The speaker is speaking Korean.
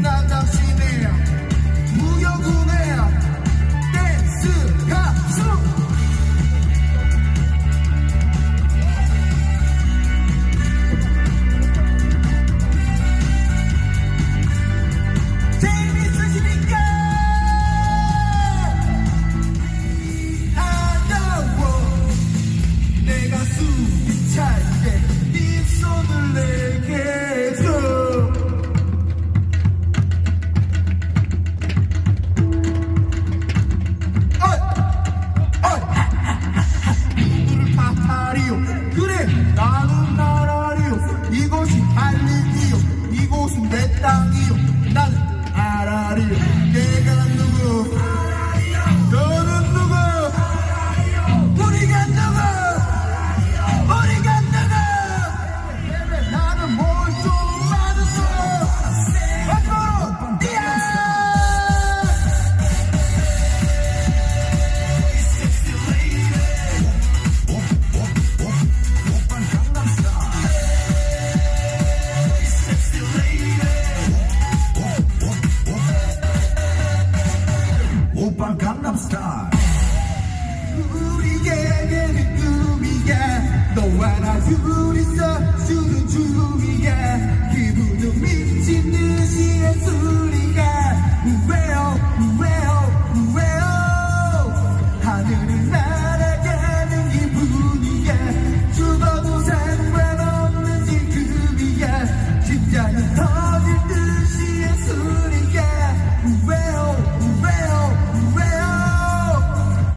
나 당신의 무역운의 댄스 가수. 재밌으시니까. 아나워. 내가 숨이 찰때 네 손을 내게 이곳이 할리기요. 이곳은 내 땅이요 팝스타 우리에게 는 꿈이야. 너와 나 둘이서 주는 춤이야. 기분도 미친 듯이 소리가 우웨오 우웨오 우웨오 하늘을 날아가는 기분이야. 죽어도 상관없는 지금이야. 심장이 터질 듯이 소리가 우웨오